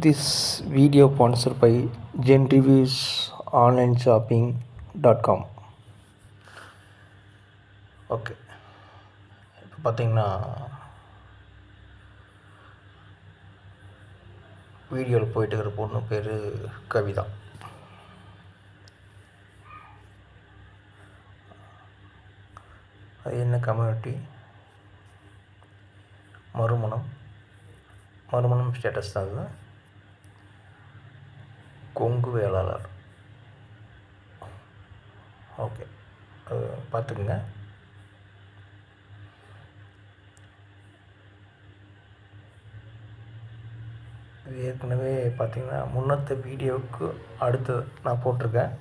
This video sponsor by Zen reviews online shopping dot com okay. இப்போ பார்த்தீங்கன்னா வீடியோவில் போயிட்டு இருக்கிற பொண்ணு பேர் கவிதா. அது என்ன கம்யூனிட்டி மறுமணம். மறுமணம் ஸ்டேட்டஸ் தான் அது. கொங்கு வேளாளர். ஓகே. அது பார்த்துக்குங்க. இது ஏற்கனவே பார்த்திங்கன்னா முன்னத்த வீடியோவுக்கு அடுத்து நான் போட்டிருக்கேன்.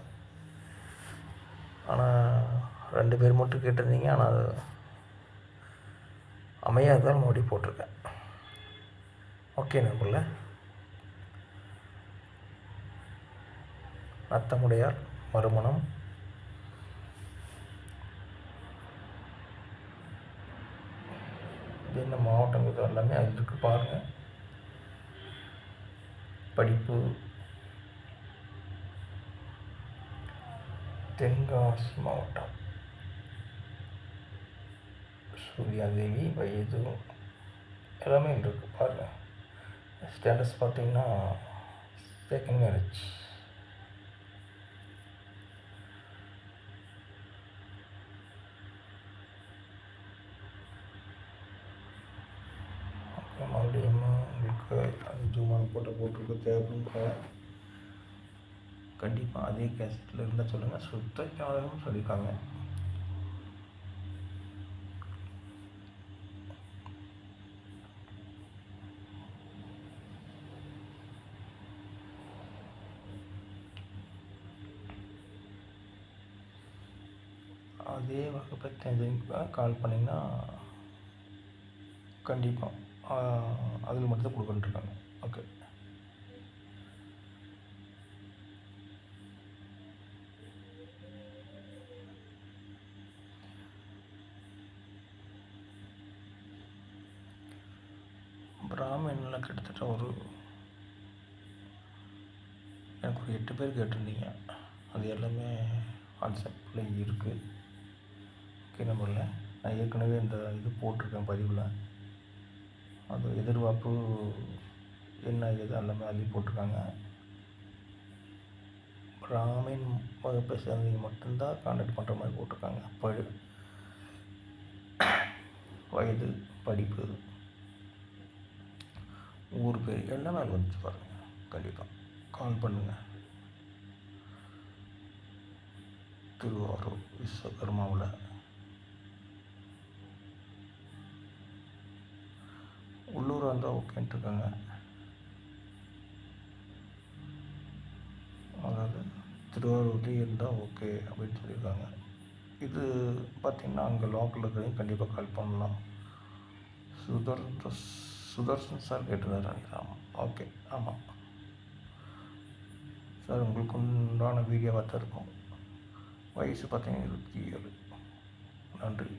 ஆனால் ரெண்டு பேர் மட்டும் கேட்டிருந்தீங்க. ஆனால் அது அமையாததால் மறுபடியும் போட்டிருக்கேன். ஓகே நண்பர்களே. நத்தமுடையார் மறுமணம். என்ன மாவட்டங்கள் எல்லாமே அது இருக்கு பாருங்கள் படிப்பு. தென்காசி மாவட்டம். சூர்யாதேவி வயது. எல்லாமே இருக்கு பாருங்கள் ஸ்டேட்டஸ் பார்த்தீங்கன்னா செகண்ட் மேரேஜ் அப்புறம் உங்களுக்கு அது ஜூமான் போட்ட போட்டிருக்க தேவைப்படுங்க கண்டிப்பாக அதே கேசட்டில் இருந்தால் சொல்லுங்கள் சுத்த ஜாதகம் சொல்லியிருக்காங்க அதே வகுப்பை தெரிஞ்சுக்க கால் பண்ணிங்கன்னா கண்டிப்பாக அதில் மட்டும்தான் கொடுக்குன்ட்ருக்காங்க ஓகே பிராமின்லாம் கிட்டத்தட்ட ஒரு எனக்கு ஒரு எட்டு பேர் கேட்டிருந்தீங்க. அது எல்லாமே வாட்ஸ்அப்பில் இருக்குது ஓகே நம்பரில் நான் ஏற்கனவே இந்த இது போட்டிருக்கேன் பதிவில். அது எதிர்பார்ப்பு என்ன ஏது எல்லாமே அள்ளி போட்டிருக்காங்க. பிராமின் வகுப்பை சேர்ந்தவங்க மட்டும்தான் கான்டாக்ட் பண்ணுற மாதிரி போட்டிருக்காங்க. பழு வயது படிப்பு ஊர் பேர் எல்லாமே அது வந்துச்சு பாருங்கள் கண்டிப்பாக கால் பண்ணுங்கள் திருவாரூர் விஸ்வகர்மாவில் இருந்தால் ஓகேன்ட்டு இருக்காங்க அதாவது திருவாரூர்லேயே இருந்தால் ஓகே அப்படின்னு சொல்லியிருக்காங்க. இது பார்த்திங்கன்னா அங்கே லோக்கலில் இருக்கிறவங்க கண்டிப்பாக கால் பண்ணலாம். சுதர் சுதர்ஷன் சார் கேட்டிருந்தாரு ஆமாம் ஓகே ஆமாம் சார் உங்களுக்கு உண்டான வீடியோவாக தான் இருக்கும். வயசு பார்த்தீங்கன்னா இருபத்தி ஏழு. நன்றி.